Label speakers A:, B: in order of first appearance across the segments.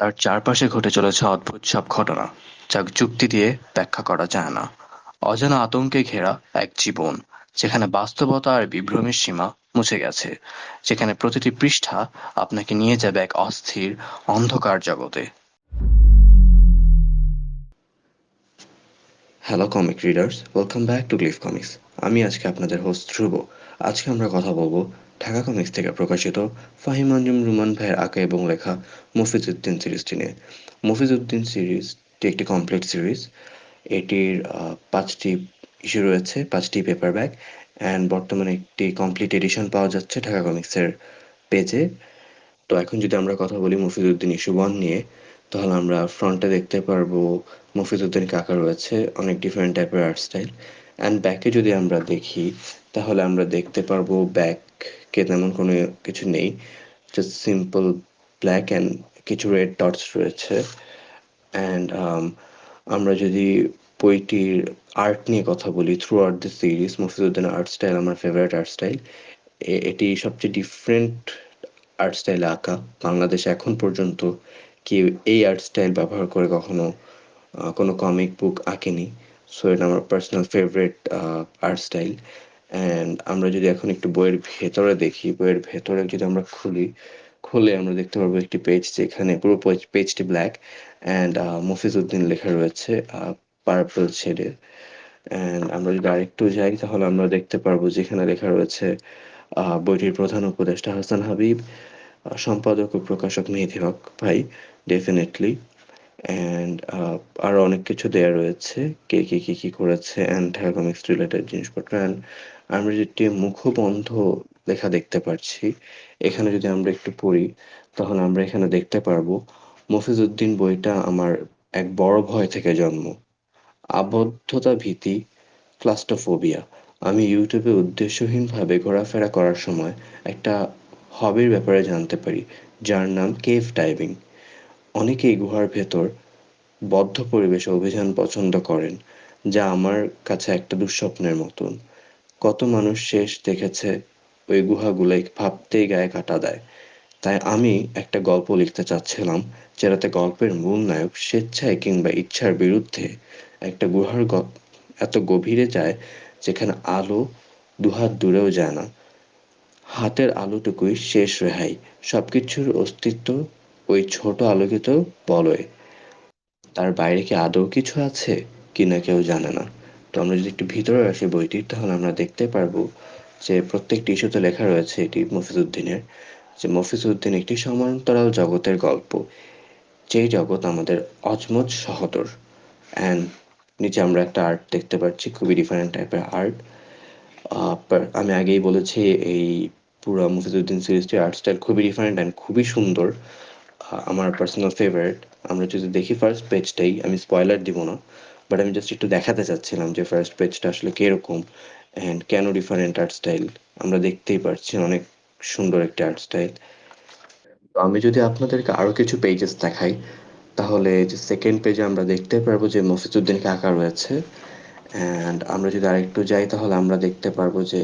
A: তার চারপাশে ঘটে চলেছে অদ্ভুত সব ঘটনা, যা যুক্তি দিয়ে ব্যাখ্যা করা যায় না। অজানা আতঙ্কে ঘেরা এক জীবন, যেখানে বাস্তবতা আর বিভ্রমের সীমা মুছে গেছে, যেখানে প্রতিটি পৃষ্ঠা আপনাকে নিয়ে যাবে এক অস্থির, অন্ধকার জগতে।
B: Hello comic readers welcome back to Glyph Comics আমি আজকে আপনাদের হোস্ট ধ্রুব আজকে আমরা কথা বলব ঢাকা কমিক্স থেকে প্রকাশিত ফাহিম আঞ্জুম, রুমান ভাইয়ের আঁকা এবং লেখা মফিজউদ্দিন সিরিজটি নিয়ে মফিজউদ্দিন সিরিজটি একটি কমপ্লিট সিরিজ এটির পাঁচটি ইস্যু রয়েছে, পাঁচটি পেপার ব্যাগ অ্যান্ড বর্তমানে একটি কমপ্লিট এডিশন পাওয়া যাচ্ছে ঢাকা কমিক্সের পেজে তো এখন যদি আমরা কথা বলি মফিজউদ্দিন ইস্যু ওয়ান নিয়ে, তাহলে আমরা ফ্রন্টে দেখতে পারব মফিজউদ্দিন কাকা রয়েছে অনেক ডিফারেন্ট টাইপের আর্ট স্টাইল অ্যান্ড ব্যাকে যদি আমরা দেখি, তাহলে আমরা দেখতে পারব ব্যাকে তেমন কোনো কিছু নেই। জাস্ট সিম্পল ব্ল্যাক অ্যান্ড কিছু রেড ডটস রয়েছে। অ্যান্ড আমরা যদি বইটির আর্ট নিয়ে কথা বলি থ্রু আউট দ্য সিরিজ মফিজউদ্দিনের আর্ট স্টাইল আমার ফেভারিট আর্ট স্টাইল এটি সবচেয়ে ডিফারেন্ট আর্ট স্টাইলে আঁকা। বাংলাদেশে এখন পর্যন্ত কেউ এই আর্ট স্টাইল ব্যবহার করে কখনো কোনো কমিক বুক আঁকেনি। সো এটা আমার personal favourite art style and আমরা যদি এখন একটু বইয়ের ভেতরে দেখি, বইয়ের ভেতরে যদি আমরা খুলি, খুলে আমরা দেখতে পারব একটি পেজ যেখানে পুরো পেজটি ব্ল্যাক অ্যান্ড মফিজউদ্দিন লেখা রয়েছে পার্পল শেডে অ্যান্ড আমরা যদি আরেকটু যাই, তাহলে আমরা দেখতে পারব যেখানে লেখা রয়েছে বইটির প্রধান উপদেষ্টা হাসান হাবিব সম্পাদক ও প্রকাশক মেহেদি হক ভাই ডেফিনেটলি অ্যান্ড আরও অনেক কিছু দেয়া রয়েছে, কে কে, কী কী করেছে অ্যান্ড কমিক্স রিলেটেড জিনিসপত্র অ্যান্ড আমরা যেটি মুখবন্ধ লেখা দেখতে পাচ্ছি এখানে যদি আমরা একটু পড়ি, তাহলে আমরা এখানে দেখতে পারব, মফিজউদ্দিন বইটা আমার এক বড় ভয় থেকে জন্ম। আবদ্ধতা ভীতি, ক্লাস্টোফোবিয়া। আমি ইউটিউবে উদ্দেশ্যহীনভাবে ঘোরাফেরা করার সময় একটা হবির ব্যাপারে জানতে পারি, যার নাম কেভ ডাইভিং। অনেকেই গুহার ভেতর বদ্ধ পরিবেশে অভিযান পছন্দ করেন, যা আমার কাছে একটা দুঃস্বপ্নের মতন। কত মানুষ শেষ দেখেছে ওই গুহাগুলোয় ভাবতেই গায়ে কাটা দেয়। তাই আমি একটা গল্প লিখতে চাচ্ছিলাম, যেটাতে গল্পের মূল নায়ক স্বেচ্ছায় কিংবা ইচ্ছার বিরুদ্ধে একটা গুহার এত গভীরে যায় যেখানে আলো দুহাত দূরেও যায় না। হাতের আলোটুকুই শেষ রেহাই, সবকিছুর অস্তিত্ব ওই ছোট আলোকিত বলয়। তার বাইরে কি আদৌ কিছু আছে কিনা কেউ জানে না। তো আমরা যদি একটু ভিতরে আসি বইটির তাহলে আমরা দেখতে পারব যে প্রত্যেকটি ইস্যুতে লেখা রয়েছে এটি মফিজউদ্দিনের, যে মফিজউদ্দিন একটি সমান্তরাল জগতের গল্প। যেই জগৎ আমাদের অজমজ সহদর। অ্যান্ড নিচে আমরা একটা আর্ট দেখতে পাচ্ছি, খুবই ডিফারেন্ট টাইপের আর্ট আমি আগেই বলেছি, এই পুরো মুফিজুদ্দিন সিরিজটির আর্ট স্টাইল খুবই ডিফারেন্ট অ্যান্ড খুবই সুন্দর। আমার পার্সোনাল ফেভারিট আমরা যদি দেখি ফার্স্ট পেজটাই আমি স্পয়লার দিব না। বাট আমি জাস্ট একটু দেখাতে চাচ্ছিলাম যে ফার্স্ট পেজটা আসলে কীরকম অ্যান্ড কেন ডিফারেন্ট আর্ট স্টাইল আমরা দেখতেই পারছি অনেক সুন্দর একটা আর্ট স্টাইল আমি যদি আপনাদেরকে আরও কিছু পেজেস দেখাই, তাহলে যে সেকেন্ড পেজে আমরা দেখতে পারব যে মফিজুদ্দিনকে আঁকা রয়েছে অ্যান্ড আমরা যদি আরেকটু যাই, তাহলে আমরা দেখতে পারব যে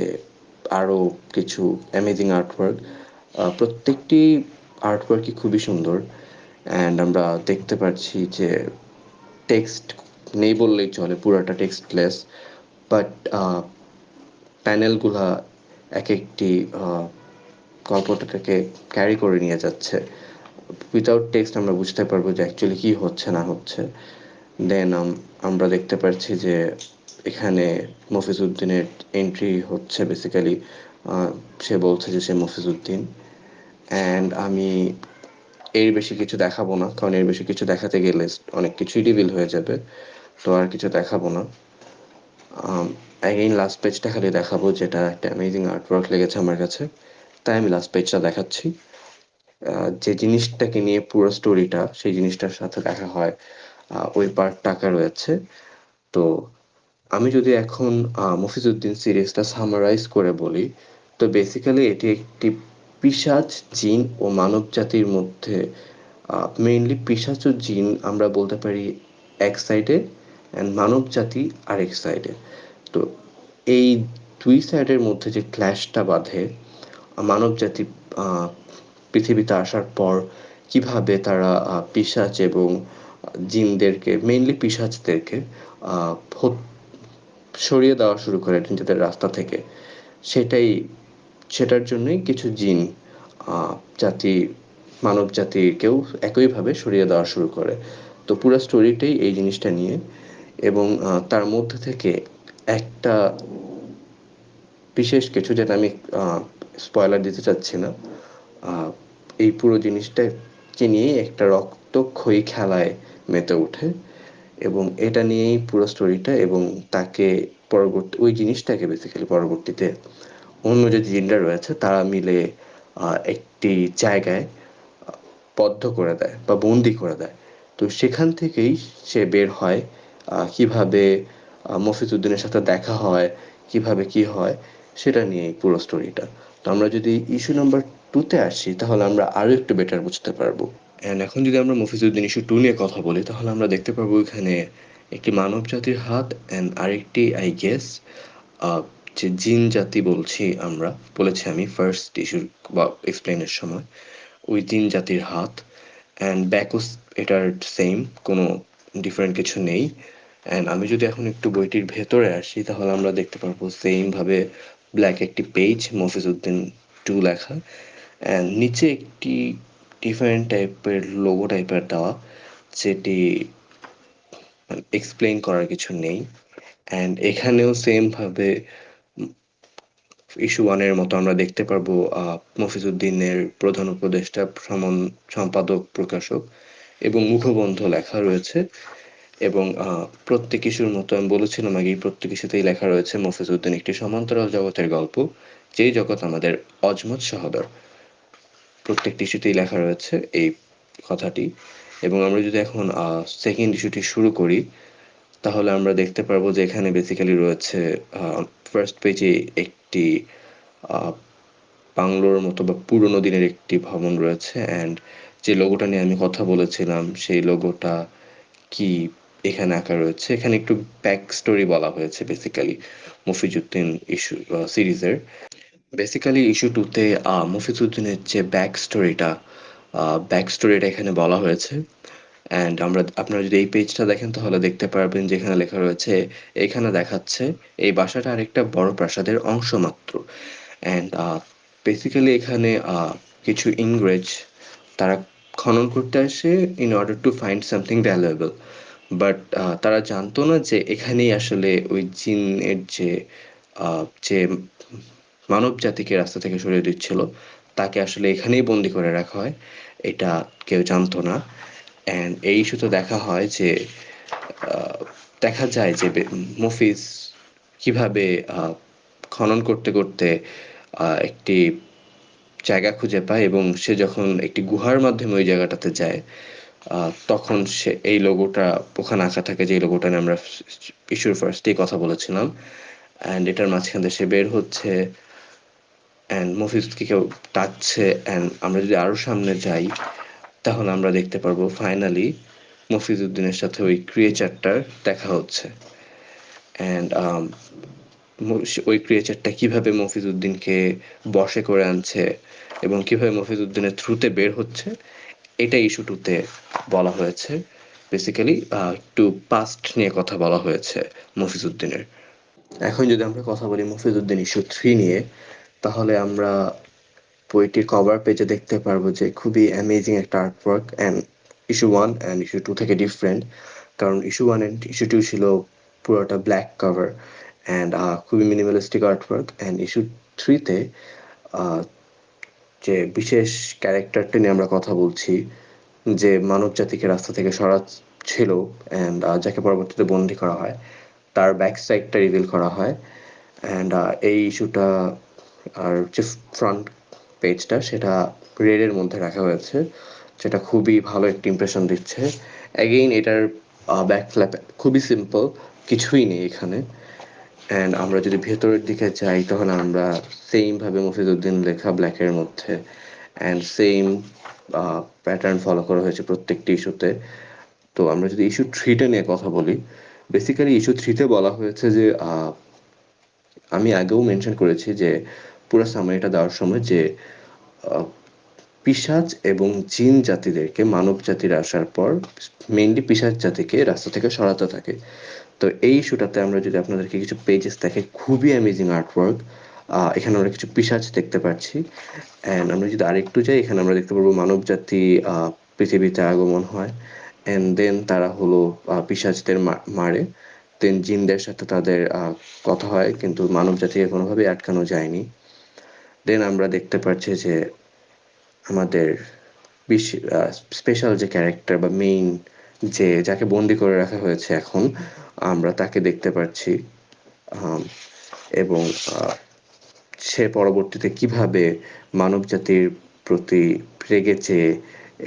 B: আরও কিছু অ্যামেজিং আর্টওয়ার্ক প্রত্যেকটি আর্টওয়ার্কই খুবই সুন্দর অ্যান্ড আমরা দেখতে পাচ্ছি যে টেক্সট নেই বললেই চলে, পুরোটা টেক্সটলেস। বাট প্যানেলগুলা এক একটি গল্পটাকে ক্যারি করে নিয়ে যাচ্ছে। উইথাউট টেক্সট আমরা বুঝতে পারব যে অ্যাকচুয়ালি কী হচ্ছে, না হচ্ছে। দেন আমরা দেখতে পাচ্ছি যে এখানে মফিজউদ্দিনের এন্ট্রি হচ্ছে বেসিক্যালি সে বলছে যে সে মফিজউদ্দিন অ্যান্ড আমি এর বেশি কিছু দেখাবো না, কারণ এর বেশি কিছু দেখাতে গেলে অনেক কিছুই রিভিল হয়ে যাবে। তো আর কিছু দেখাবো না। অ্যাগেইন লাস্ট পেজটা খালি দেখাবো যেটা একটা অ্যামেজিং আর্টওয়ার্ক লেগেছে আমার কাছে। তাই আমি লাস্ট পেজটা দেখাচ্ছি। যে জিনিসটাকে নিয়ে পুরো স্টোরিটা সেই জিনিসটার সাথে দেখা হয়। ওই পার্ট টাকা রয়েছে। তো আমি যদি এখন মফিজউদ্দিন সিরিজটা সামারাইজ করে বলি, তো বেসিক্যালি এটি একটি পিসাজ জিন ও মানব জাতির মধ্যে মেইনলি পিসাচ ও জিন আমরা বলতে পারি এক সাইডে অ্যান্ড মানব জাতি আরেক সাইডে তো এই দুই সাইডের মধ্যে যে ক্ল্যাশটা বাঁধে মানব জাতি পৃথিবীতে আসার পর কীভাবে তারা পিশাচ এবং জিনদেরকে মেইনলি পিশাচদেরকে আহ, সরিয়ে দেওয়া শুরু করে নিজেদের রাস্তা থেকে সেটাই সেটার জন্যই কিছু জিন জাতি মানব জাতিকেও একইভাবে সরিয়ে দেওয়া শুরু করে। তো পুরো স্টোরিটাই এই জিনিসটা নিয়ে এবং তার মধ্যে থেকে একটা বিশেষ কিছু যেটা আমি স্পয়লার দিতে চাচ্ছি না এই পুরো জিনিসটাকে নিয়েই একটা রক্তক্ষয়ী খেলায় মেতে ওঠে এবং এটা নিয়েই পুরো স্টোরিটা এবং তাকে পরবর্তী, ওই জিনিসটাকে বেসিক্যালি পরবর্তীতে অন্য যে জিনরা রয়েছে তারা মিলে একটি জায়গায় বদ্ধ করে দেয় বা বন্দি করে দেয়। তো সেখান থেকেই সে বের হয় কীভাবে আহ, মফিজউদ্দিনের সাথে দেখা হয় কীভাবে কি হয় সেটা নিয়েই পুরো স্টোরিটা তো আমরা যদি ইস্যু নাম্বার টুতে আসি তাহলে আমরা আরও একটু বেটার বুঝতে পারব। এন্ড এখন যদি আমরা মফিজউদ্দিন ইস্যু টু নিয়ে কথা বলি তাহলে আমরা দেখতে পারব এখানে একটি মানব জাতির হাত এন্ড আরেকটি আই গেস যে জিন জাতি বলছি আমরা বলেছি আমি ফার্স্ট ইস্যু বা এক্সপ্লেনের সময়। ওই জিন জাতির হাত অ্যান্ড ব্যাকও এটার সেম কোনো ডিফারেন্ট কিছু নেই। অ্যান্ড আমি যদি এখন একটু বইটির ভেতরে আসি, তাহলে আমরা দেখতে পারব সেম ভাবে ব্ল্যাক একটি পেজ মফিজউদ্দিন টু লেখা। অ্যান্ড নিচে একটি ডিফারেন্ট টাইপের লোগো টাইপের দেওয়া, যেটি এক্সপ্লেইন করার কিছু নেই। অ্যান্ড এখানেও সেম ভাবে ইস্যু ওয়ানের মতো আমরা দেখতে পারব মফিজউদ্দিনের প্রধান উপদেষ্টা সম্পাদক, প্রকাশক এবং মুখবন্ধ লেখা রয়েছে। এবং প্রত্যেক ইস্যুর মতো আমি বলেছিলাম আগে প্রত্যেক ইস্যুতেই লেখা রয়েছে মফিজউদ্দিন একটি সমান্তরাল জগতের গল্প, যেই জগৎ আমাদের অজমত সহদর। প্রত্যেকটি ইস্যুতেই লেখা রয়েছে এই কথাটি। এবং আমরা যদি এখন সেকেন্ড ইস্যুটি শুরু করি, তাহলে আমরা দেখতে পারব যে এখানে বেসিক্যালি রয়েছে ফার্স্ট পেজে একটি বাংলোর মতো বা পুরোনো দিনের একটি ভবন রয়েছে। অ্যান্ড যে লোগোটা নিয়ে আমি কথা বলেছিলাম, সেই লোগোটা কি এখানে আঁকা রয়েছে। এখানে একটু ব্যাক স্টোরি বলা হয়েছে বেসিক্যালি মফিজউদ্দিন ইস্যু সিরিজের। বেসিক্যালি ইস্যু টুতে মফিজউদ্দিনের যে ব্যাক স্টোরিটা ব্যাক স্টোরিটা এখানে বলা হয়েছে। অ্যান্ড আমরা, আপনারা যদি এই পেজটা দেখেন তাহলে দেখতে পারবেন যেখানে লেখা রয়েছে, এখানে দেখাচ্ছে, এই বাসাটা আরেকটা বড় প্রাসাদের অংশ মাত্র। অ্যান্ড বেসিক্যালি এখানে কিছু ইংরেজ তারা খনন করতে আসে in order to find something valuable but তারা জানতো না যে এখানেই আসলে ওই জিনের যে যে মানব জাতিকে রাস্তা থেকে সরিয়ে দিচ্ছিল, তাকে আসলে এখানেই বন্দি করে রাখা হয়। এটা কেউ জানতো না। অ্যান্ড এই ইস্যুতে দেখা হয় যে দেখা যায় যে মফিজ কীভাবে খনন করতে করতে একটি জায়গা খুঁজে পায় এবং সে যখন একটি গুহার মাধ্যমে ওই জায়গাটাতে যায় তখন সে এই লোগোটা ওখানে আঁকা থাকে, যে লোগোটা নিয়ে আমরা ইস্যুর ফার্স্টেই কথা বলেছিলাম। অ্যান্ড এটার মাঝখান দিয়ে সে বের হচ্ছে অ্যান্ড মফিজকে কেউ ডাকছে অ্যান্ড আমরা যদি আরও সামনে যাই, তাহলে আমরা দেখতে পারব ফাইনালি মফিজউদ্দিনের সাথে ওই ক্রিয়েচারটার দেখা হচ্ছে। অ্যান্ড ওই ক্রিয়েচারটা কীভাবে মফিজউদ্দিনকে বশে করে আনছে এবং কীভাবে মফিজউদ্দিনের থ্রুতে বের হচ্ছে এটা ইস্যু টুতে বলা হয়েছে। বেসিক্যালি একটু পাস্ট নিয়ে কথা বলা হয়েছে মফিজউদ্দিনের। এখন যদি আমরা কথা বলি মফিজউদ্দিন ইস্যু থ্রি নিয়ে, তাহলে আমরা বইটির কভার পেজে দেখতে পারব যে খুবই অ্যামেজিং একটা artwork and issue one and issue two থেকে ডিফারেন্ট কারণ issue one and issue two ছিল পুরোটা ব্ল্যাক কভার অ্যান্ড খুবই মিনিমালিস্টিক আর্টওয়ার্ক অ্যান্ড ইস্যু থ্রিতে যে বিশেষ ক্যারেক্টারটা নিয়ে আমরা কথা বলছি, যে মানব জাতিকে রাস্তা থেকে সরাচ্ছিল অ্যান্ড যাকে পরবর্তীতে বন্দি করা হয়, তার ব্যাক সাইডটা রিভিল করা হয় অ্যান্ড এই ইস্যুটা আর যে ফ্রন্ট পেজটা সেটা রেডের মধ্যে রাখা হয়েছে, যেটা খুবই ভালো একটি ইমপ্রেশন দিচ্ছে। অ্যাগেইন এটার ব্যাক ফ্ল্যাপ খুবই সিম্পল কিছুই নেই এখানে। অ্যান্ড আমরা যদি ভেতরের দিকে যাই, তাহলে আমরা সেম ভাবে মফিজউদ্দিন লেখা ব্ল্যাকের মধ্যে। অ্যান্ড সেম প্যাটার্ন ফলো করা হয়েছে প্রত্যেকটি ইস্যুতে। তো আমরা যদি ইস্যু থ্রিটা নিয়ে কথা বলি বেসিক্যালি ইস্যু থ্রিতে বলা হয়েছে যে আমি আগেও মেনশন করেছি যে, পুরো সামারিটা দেওয়ার সময় যে পিশাচ এবং জিন জাতিদেরকে মানব জাতির আসার পর মেইনলি পিশাচ জাতিকে রাস্তা থেকে সরাতে থাকে। তো এই ইস্যুটাতে আমরা যদি আপনাদেরকে কিছু পেজেস দেখে, খুবই অ্যামেজিং আর্টওয়ার্ক এখানে আমরা কিছু পিশাচ দেখতে পাচ্ছি। অ্যান্ড আমরা যদি আরেকটু যাই, এখানে আমরা দেখতে পারব মানব জাতি পৃথিবীতে আগমন হয়। অ্যান্ড দেন তারা হলো পিশাচদের মারে। দেন জিনদের সাথে তাদের কথা হয়, কিন্তু মানব জাতিকে কোনোভাবেই আটকানো যায়নি। দেন আমরা দেখতে পাচ্ছি যে আমাদের স্পেশাল যে ক্যারেক্টার বা মেইন যে যাকে বন্দি করে রাখা হয়েছে এখন, আমরা তাকে দেখতে পাচ্ছি এবং সে পরবর্তীতে কীভাবে মানব জাতির প্রতি রেগে চেয়ে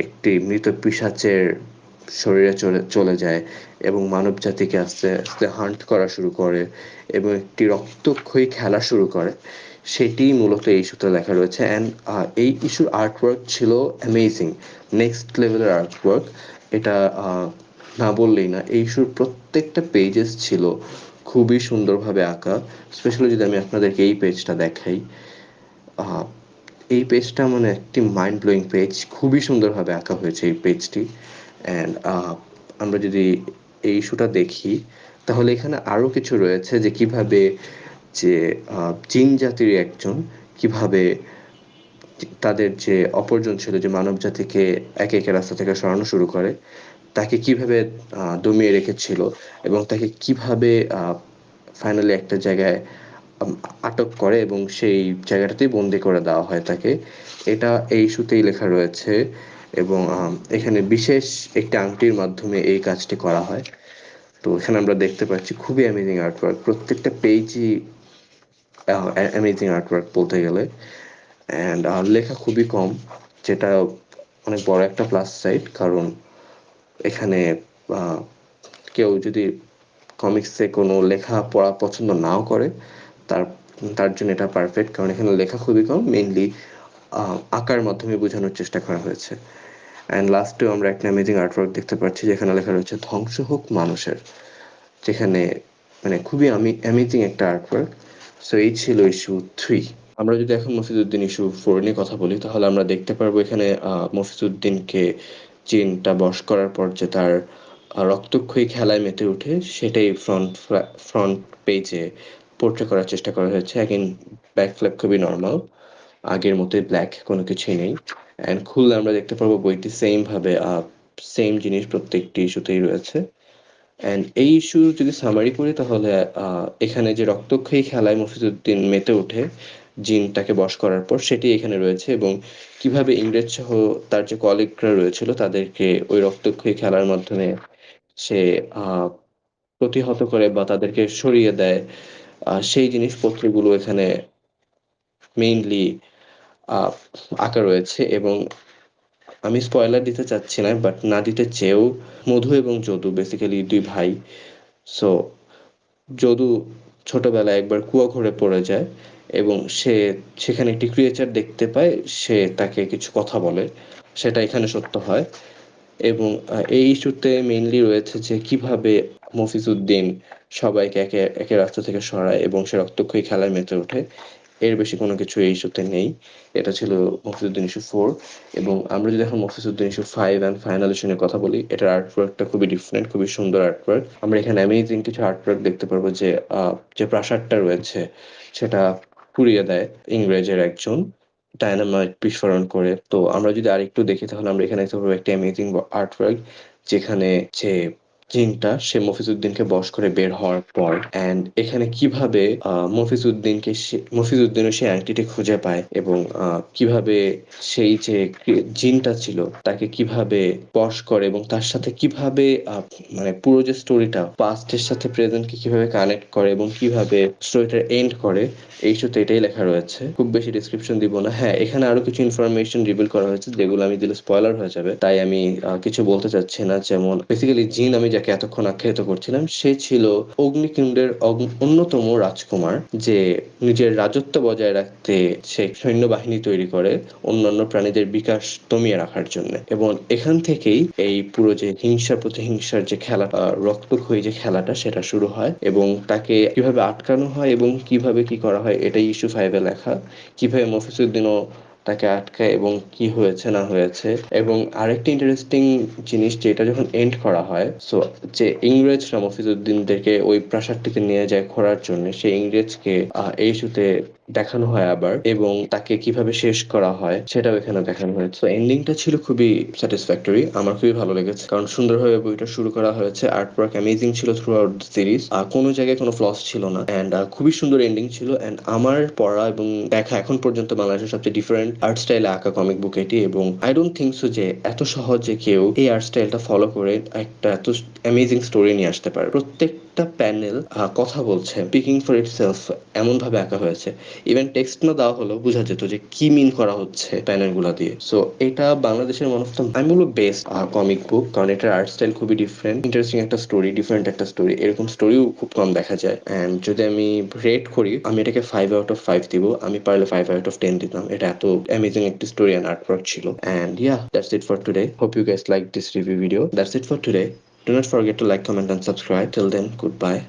B: একটি মৃত পিশাচের শরীরে চলে চলে যায় এবং মানব জাতিকে আস্তে আস্তে হান্ট করা শুরু করে এবং একটি রক্তক্ষয়ী খেলা শুরু করে, সেটি মূলত এই ইস্যুতে লেখা রয়েছে। অ্যান্ড এই ইস্যুর আর্টওয়ার্ক ছিল অ্যামেজিং নেক্সট লেভেলের আর্টওয়ার্ক এটা না বললেই না, এই ইস্যুর প্রত্যেকটা পেজেস ছিল খুবই সুন্দরভাবে আঁকা স্পেশালি যদি আমি আপনাদেরকে এই পেজটা দেখাই এই পেজটা মানে একটি মাইন্ড ব্লোয়িং পেজ খুবই সুন্দরভাবে আঁকা হয়েছে এই পেজটি অ্যান্ড আমরা যদি এই ইস্যুটা দেখি, তাহলে এখানে আরও কিছু রয়েছে যে কীভাবে যে জিন জাতির একজন কীভাবে তাদের যে অপরজন ছিল, যে মানব জাতিকে একে একে রাস্তা থেকে সরানো শুরু করে, তাকে কীভাবে দমিয়ে রেখেছিল এবং তাকে কীভাবে ফাইনালি একটা জায়গায় আটক করে এবং সেই জায়গাটাতেই বন্দি করে দেওয়া হয় তাকে, এটা এই ইস্যুতেই লেখা রয়েছে এবং এখানে বিশেষ একটি আংটির মাধ্যমে এই কাজটি করা হয়। তো এখানে আমরা দেখতে পাচ্ছি খুবই অ্যামেজিং আর্টওয়ার্ক প্রত্যেকটা পেজই অ্যামেজিং আর্টওয়ার্ক বলতে গেলে। অ্যান্ড আর লেখা খুবই কম, যেটা অনেক বড় একটা প্লাস সাইড কারণ এখানে কেউ যদি কমিক্সে কোনো লেখা পড়া পছন্দ নাও করে, তার তার জন্য এটা পারফেক্ট কারণ এখানে লেখা খুবই কম মেইনলি আঁকার মাধ্যমে বোঝানোর চেষ্টা করা হয়েছে। অ্যান্ড লাস্টেও আমরা একটা অ্যামেজিং আর্টওয়ার্ক দেখতে পাচ্ছি, যেখানে লেখা রয়েছে, ধ্বংস হোক মানুষের যেখানে মানে খুবই আমি অ্যামেজিং একটা আর্টওয়ার্ক সো এই ছিল ইস্যু থ্রি আমরা যদি এখন মফিজউদ্দিন ইস্যু ফোর নিয়ে কথা বলি, তাহলে আমরা দেখতে পারব এখানে মফিজউদ্দিনকে চীনটা বশ করার পর যে তার রক্তক্ষয়ী খেলায় মেতে ওঠে সেটাই ফ্রন্ট ফ্রন্ট পেজে পোর্ট্রে করার চেষ্টা করা হয়েছে। এখন ব্যাক ফ্ল্যাপ খুবই নর্মাল আগের মতোই ব্ল্যাক কোনো কিছুই নেই। অ্যান্ড খুললে আমরা দেখতে পারব বইটি সেম ভাবে সেম জিনিস প্রত্যেকটি ইস্যুতেই রয়েছে। অ্যান্ড এই ইস্যু যদি সামারি করি, তাহলে এখানে যে রক্তক্ষয়ী খেলায় মফিজউদ্দিন মেতে ওঠে জিনটাকে বশ করার পর সেটি এখানে রয়েছে এবং কীভাবে ইংরেজ সহ তার যে কলিগরা রয়েছিল তাদেরকে ওই রক্তক্ষয়ী খেলার মাধ্যমে সে প্রতিহত করে বা তাদেরকে সরিয়ে দেয় সেই জিনিসপত্রগুলো এখানে মেইনলি আঁকা রয়েছে এবং আমি স্পয়লার দিতে চাচ্ছি না বাট না দিতে চেয়েও মধু এবং যদু বেসিক্যালি দুই ভাই। সো যদু ছোটবেলায় একবার কুয়া ঘরে পড়ে যায় এবং সে সেখানে একটি ক্রিয়েচার দেখতে পায়, সে তাকে কিছু কথা বলে, সেটা এখানে সত্য হয়। এবং এই ইস্যুতে মেইনলি রয়েছে যে কীভাবে মফিজউদ্দিন সবাইকে একে একে রাস্তা থেকে সরায় এবং সে রক্তক্ষয়ী খেলায় মেতে ওঠে, এর বেশি কোনো কিছু এই ইস্যুতে নেই। এটা ছিল মফিজউদ্দিন ইস্যু ফোর এবং আমরা যদি এখন Mofizuddin issue five and final issue নিয়ে কথা বলি, এটার আর্টওয়ার্কটা খুবই ডিফারেন্ট খুবই সুন্দর আর্টওয়ার্ক আমরা এখানে অ্যামেজিং কিছু আর্টওয়ার্ক দেখতে পারব যে যে প্রাসাদটা রয়েছে, সেটা পুড়িয়ে দেয় ইংরেজের একজন ডায়নামাইট বিস্ফোরণ করে। তো আমরা যদি আরেকটু দেখি, তাহলে আমরা এখানে দেখতে পাবো একটা অ্যামেজিং আর্টওয়ার্ক যেখানে যে জিনটা সে মফিজউদ্দিনকে বশ করে বের হওয়ার পর এন্ড এখানে কীভাবে মফিজউদ্দিনকে সে- মফিজউদ্দিনও সেই আংটিটি খুঁজে পায় এবং কীভাবে সেই যে জিনটা ছিল তাকে কীভাবে বশ করে এবং তার সাথে কীভাবে মানে পুরো যে স্টোরিটা পাস্টের সাথে প্রেজেন্টকে কীভাবে কানেক্ট করে এবং কীভাবে স্টোরিটার এন্ড করে, এই ইস্যুতে এটাই লেখা রয়েছে। খুব বেশি ডিসক্রিপশন দিব না। হ্যাঁ এখানে আরও কিছু ইনফরমেশন রিভিল করা হয়েছে যেগুলো আমি দিলে স্পয়লার হয়ে যাবে। তাই আমি কিছু বলতে চাচ্ছি না। যেমন বেসিক্যালি জিন আমি যাকে এতক্ষণ আখ্যায়িত করছিলাম, সে ছিল অগ্নিকুণ্ডের অগ- অন্যতম রাজকুমার, যে নিজের রাজত্ব বজায় রাখতে সে সৈন্যবাহিনী তৈরি করে অন্যান্য প্রাণীদের বিকাশ দমিয়ে রাখার জন্য। এবং এখান থেকেই এই পুরো যে হিংসা প্রতিহিংসার যে খেলা রক্তক্ষয়ী যে খেলাটা, সেটা শুরু হয় এবং তাকে কীভাবে আটকানো হয় এবং কীভাবে কি করা হয়, এটাই ইস্যু ফাইভে লেখা। কীভাবে মফিসুদ্দিনও তাকে আটকায় এবং কি হয়েছে, না হয়েছে। এবং আরেকটি ইন্টারেস্টিং জিনিস যেটা যখন এন্ড করা হয় সো যে ইংরেজরা মফিজউদ্দিনদেরকে ওই প্রাসাদটিতে নিয়ে যায় খোঁড়ার জন্য, সেই ইংরেজকে এই ইস্যুতে দেখানো হয় আবার এবং তাকে কীভাবে শেষ করা হয় সেটাও এখানে দেখানো হয়েছে। তো এন্ডিংটা ছিল খুবই স্যাটিসফ্যাক্টরি আমার খুবই ভালো লেগেছে। কারণ সুন্দরভাবে বইটা শুরু করা হয়েছে আর্ট ওয়ার্ক অ্যামেজিং ছিল থ্রু আউট সিরিজ আর কোনো জায়গায় কোনো ফ্লস ছিল না। অ্যান্ড খুবই সুন্দর এন্ডিং ছিল অ্যান্ড আমার পড়া এবং দেখা এখন পর্যন্ত বাংলাদেশের সবচেয়ে ডিফারেন্ট আর্ট স্টাইলে আঁকা কমিক বুক এটি এবং আই ডোন্ট থিঙ্ক সো যে এত সহজে কেউ এই আর্ট স্টাইলটা ফলো করে একটা এত অ্যামেজিং স্টোরি নিয়ে আসতে পারে। প্রত্যেকটা প্যানেল কথা বলছে স্পিকিং ফর ইট সেলফ এমন ভাবে আঁকা হয়েছে। ইভেন টেক্সট না দেওয়া হলেও বোঝা যেত যে কি মিন করা হচ্ছে প্যানেলগুলা দিয়ে। সো এটা বাংলাদেশের মনে হতো আমি বলব বেস্ট কমিক বুক কারণ এটার আর্ট স্টাইল খুবই ডিফারেন্ট ইন্টারেস্টিং একটা স্টোরি ডিফারেন্ট একটা স্টোরি এরকম স্টোরিও খুব কম দেখা যায়। অ্যান্ড যদি আমি রেট করি, আমি এটাকে ফাইভ আউট অফ ফাইভ দিব, আমি পারলে ফাইভ আউট অফ টেন দিতাম। এটা এত অ্যামেজিং একটা স্টোরি অ্যান্ড আর্ট ওয়ার্ক ছিল। And yeah that's it for today hope you guys like this review video that's it for today Do not forget to like, comment, and subscribe. Till then, goodbye.